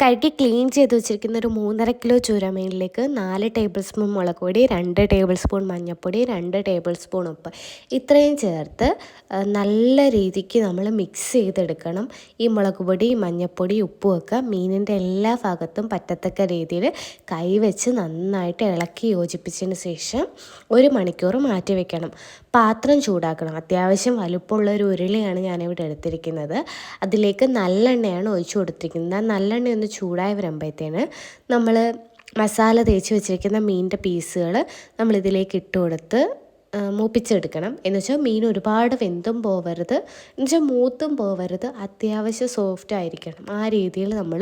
കഴുകി ക്ലീൻ ചെയ്ത് വെച്ചിരിക്കുന്ന ഒരു മൂന്നര കിലോ ചൂരമീനിലേക്ക് നാല് ടേബിൾ സ്പൂൺ മുളക് പൊടി രണ്ട് ടേബിൾ സ്പൂൺ മഞ്ഞൾപ്പൊടി രണ്ട് ടേബിൾ സ്പൂൺ ഉപ്പ്. ഇത്രയും ചേർത്ത് നല്ല രീതിക്ക് നമ്മൾ മിക്സ് ചെയ്തെടുക്കണം. ഈ മുളക് പൊടി മഞ്ഞൾപ്പൊടി ഉപ്പും ഒക്കെ മീനിന്റെ എല്ലാ ഭാഗത്തും പറ്റത്തക്ക രീതിയിൽ കൈവച്ച് നന്നായിട്ട് ഇളക്കി യോജിപ്പിച്ചതിന് ശേഷം ഒരു മണിക്കൂർ മാറ്റി വെക്കണം. പാത്രം ചൂടാക്കണം. അത്യാവശ്യം വലുപ്പമുള്ള ഒരു ഉരുളിയാണ് ഞാനിവിടെ എടുത്തിരിക്കുന്നത്. അതിലേക്ക് നല്ലെണ്ണയാണ് ഒഴിച്ചു കൊടുത്തിരിക്കുന്നത്. നല്ലെണ്ണയൊന്ന് ചൂടായി വരുമ്പോഴത്തേന് നമ്മൾ മസാല തേച്ച് വെച്ചിരിക്കുന്ന മീനിന്റെ പീസുകൾ നമ്മളിതിലേക്ക് ഇട്ട് കൊടുത്ത് മൂപ്പിച്ചെടുക്കണം. എന്ന് വെച്ചാൽ മീൻ ഒരുപാട് വെന്തും പോവരുത്. എന്ന് വെച്ചാൽ മൂത്തും പോവരുത്. അത്യാവശ്യം സോഫ്റ്റ് ആയിരിക്കണം. ആ രീതിയിൽ നമ്മൾ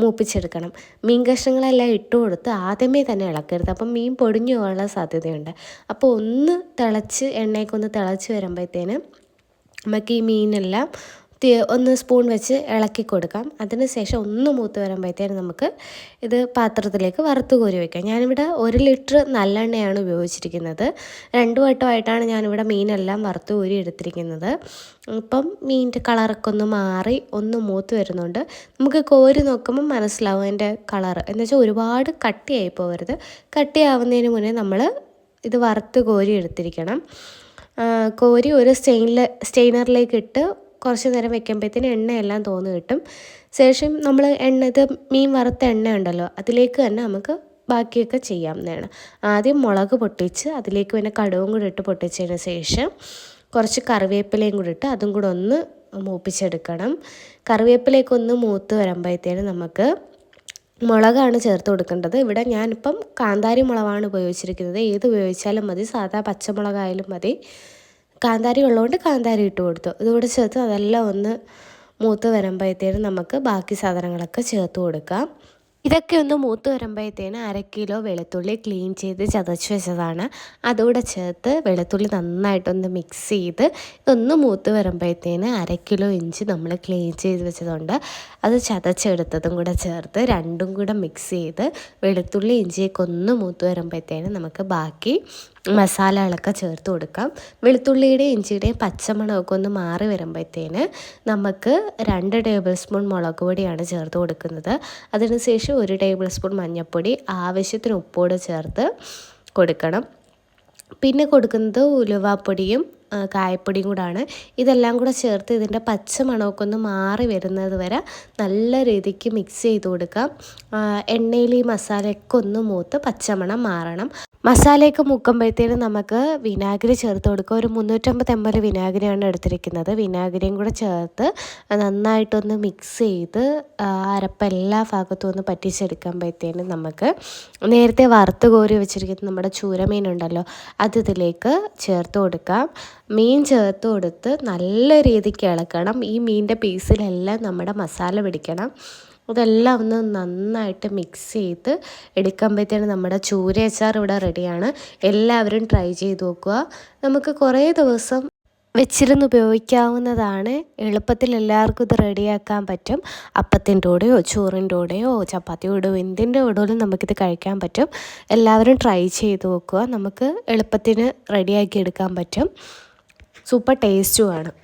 മൂപ്പിച്ചെടുക്കണം. മീൻ കഷ്ണങ്ങളെല്ലാം ഇട്ട് കൊടുത്ത് ആദ്യമേ തന്നെ ഇളക്കരുത്. അപ്പം മീൻ പൊടിഞ്ഞു പോകാനുള്ള സാധ്യതയുണ്ട്. അപ്പോൾ ഒന്ന് തിളച്ച് എണ്ണയൊക്കെ തിളച്ച് വരുമ്പോഴത്തേന് നമുക്ക് ഈ മീനെല്ലാം ഒന്ന് സ്പൂൺ വെച്ച് ഇളക്കി കൊടുക്കാം. അതിന് ശേഷം ഒന്ന് മൂത്ത് വരുമ്പോഴത്തേനും നമുക്ക് ഇത് പാത്രത്തിലേക്ക് വറുത്ത് കോരി വയ്ക്കാം ഞാനിവിടെ ഒരു ലിറ്റർ നല്ലെണ്ണയാണ് ഉപയോഗിച്ചിരിക്കുന്നത്. രണ്ടു വട്ടമായിട്ടാണ് ഞാനിവിടെ മീനെല്ലാം വറുത്ത് കോരി എടുത്തിരിക്കുന്നത്. ഇപ്പം മീനിന്റെ കളറൊക്കെ ഒന്ന് മാറി ഒന്ന് മൂത്ത് വരുന്നുണ്ട്. നമുക്ക് കോരി നോക്കുമ്പോൾ മനസ്സിലാവും അതിന്റെ കളർ എന്ന് വെച്ചാൽ ഒരുപാട് കട്ടിയായി പോകരുത്. കട്ടിയാവുന്നതിന് മുന്നേ നമ്മൾ ഇത് വറുത്ത് കോരി എടുത്തിരിക്കണം. കോരി ഒരു സ്റ്റെയിനിൽ സ്റ്റെയിനറിലേക്ക് ഇട്ട് കുറച്ച് നേരം വെക്കുമ്പോഴത്തേന് എണ്ണയെല്ലാം തോന്നു കിട്ടും. ശേഷം നമ്മൾ എണ്ണ മീൻ വറുത്ത എണ്ണ ഉണ്ടല്ലോ അതിലേക്ക് തന്നെ നമുക്ക് ബാക്കിയൊക്കെ ചെയ്യാവുന്നതാണ് ആദ്യം മുളക് പൊട്ടിച്ച് അതിലേക്ക് പിന്നെ കടുവും കൂടി ഇട്ട് പൊട്ടിച്ചതിന് ശേഷം കുറച്ച് കറിവേപ്പിലയും കൂടി ഇട്ട് അതും കൂടെ ഒന്ന് മൂപ്പിച്ചെടുക്കണം. കറിവേപ്പിലേക്ക് ഒന്ന് മൂത്ത് വരുമ്പോഴത്തേന് നമുക്ക് മുളകാണ് ചേർത്ത് കൊടുക്കേണ്ടത്. ഇവിടെ ഞാനിപ്പം കാന്താരി മുളകാണ് ഉപയോഗിച്ചിരിക്കുന്നത്. ഏത് ഉപയോഗിച്ചാലും മതി. സാധാ പച്ചമുളകായാലും മതി. കാന്താരി ഉള്ളതുകൊണ്ട് കാന്താരി ഇട്ട് കൊടുത്തു. ഇതുകൂടെ ചേർത്ത് അതെല്ലാം ഒന്ന് മൂത്ത് വരുമ്പോഴത്തേനും നമുക്ക് ബാക്കി സാധനങ്ങളൊക്കെ ചേർത്ത് കൊടുക്കാം. ഇതൊക്കെ ഒന്ന് മൂത്ത് വരുമ്പോഴത്തേന് അര കിലോ വെളുത്തുള്ളി ക്ലീൻ ചെയ്ത് ചതച്ച് വെച്ചതാണ്. അതുകൂടെ ചേർത്ത് വെളുത്തുള്ളി നന്നായിട്ടൊന്ന് മിക്സ് ചെയ്ത് ഇതൊന്ന് മൂത്ത് വരുമ്പോഴത്തേന് അര കിലോ ഇഞ്ചി നമ്മൾ ക്ലീൻ ചെയ്ത് വെച്ചതുണ്ട്. അത് ചതച്ചെടുത്തതും കൂടെ ചേർത്ത് രണ്ടും കൂടെ മിക്സ് ചെയ്ത് വെളുത്തുള്ളി ഇഞ്ചിയൊക്കെ ഒന്ന് മൂത്ത് വരുമ്പോഴത്തേന് നമുക്ക് ബാക്കി മസാലകളൊക്കെ ചേർത്ത് കൊടുക്കാം. വെളുത്തുള്ളിയുടെയും ഇഞ്ചിയുടെയും പച്ചമണമൊക്കെ ഒന്ന് മാറി വരുമ്പോഴത്തേന് നമുക്ക് രണ്ട് ടേബിൾ സ്പൂൺ മുളക് പൊടിയാണ് ചേർത്ത് കൊടുക്കുന്നത്. അതിനുശേഷം ഒരു ടേബിൾ സ്പൂൺ മഞ്ഞൾപ്പൊടി ആവശ്യത്തിന് ഉപ്പോട് ചേർത്ത് കൊടുക്കണം. പിന്നെ കൊടുക്കുന്നത് ഉലുവാപ്പൊടിയും കായപ്പൊടിയും കൂടാണ്. ഇതെല്ലാം കൂടെ ചേർത്ത് ഇതിന്റെ പച്ച മണമൊക്കെ ഒന്ന് മാറി വരുന്നത് വരെ നല്ല രീതിക്ക് മിക്സ് ചെയ്ത് കൊടുക്കാം. എണ്ണയിൽ ഈ മസാലയൊക്കെ ഒന്ന് മൂത്ത് പച്ചമണം മാറണം. മസാലയൊക്കെ മുക്കുമ്പോഴത്തേനും നമുക്ക് വിനാഗിരി ചേർത്ത് കൊടുക്കുക. ഒരു മുന്നൂറ്റമ്പത് എം എൽ വിനാഗിരിയാണ് എടുത്തിരിക്കുന്നത്. വിനാഗിരിയും കൂടെ ചേർത്ത് നന്നായിട്ടൊന്ന് മിക്സ് ചെയ്ത് അരപ്പ് എല്ലാ ഭാഗത്തും ഒന്ന് പറ്റിച്ചെടുക്കുമ്പോഴത്തേനും നമുക്ക് നേരത്തെ വറുത്ത് കോരി വെച്ചിരിക്കുന്ന നമ്മുടെ ചൂരമീൻ ഉണ്ടല്ലോ അത് ഇതിലേക്ക് ചേർത്ത് കൊടുക്കാം. മീൻ ചേർത്ത് കൊടുത്ത് നല്ല രീതിക്ക് ഇളക്കണം. ഈ മീനിന്റെ പീസിലെല്ലാം നമ്മുടെ മസാല പിടിക്കണം. അതെല്ലാം ഒന്ന് നന്നായിട്ട് മിക്സ് ചെയ്ത് എടുക്കുമ്പോഴത്തേനും നമ്മുടെ ചൂരയച്ചാർ ഇവിടെ റെഡിയാണ് എല്ലാവരും ട്രൈ ചെയ്ത് നോക്കുക. നമുക്ക് കുറേ ദിവസം വെച്ചിരുന്ന് ഉപയോഗിക്കാവുന്നതാണ്. എളുപ്പത്തിൽ എല്ലാവർക്കും ഇത് റെഡിയാക്കാൻ പറ്റും. അപ്പത്തിന്റെ കൂടെയോ ചോറിന്റെ കൂടെയോ ചപ്പാത്തിയുടെ കൂടെയോ എന്തിന്റെ കൂടെയും നമുക്കിത് കഴിക്കാൻ പറ്റും. എല്ലാവരും ട്രൈ ചെയ്ത് നോക്കുക. നമുക്ക് എളുപ്പത്തിന് റെഡിയാക്കി എടുക്കാൻ പറ്റും. സൂപ്പർ ടേസ്റ്റുമാണ്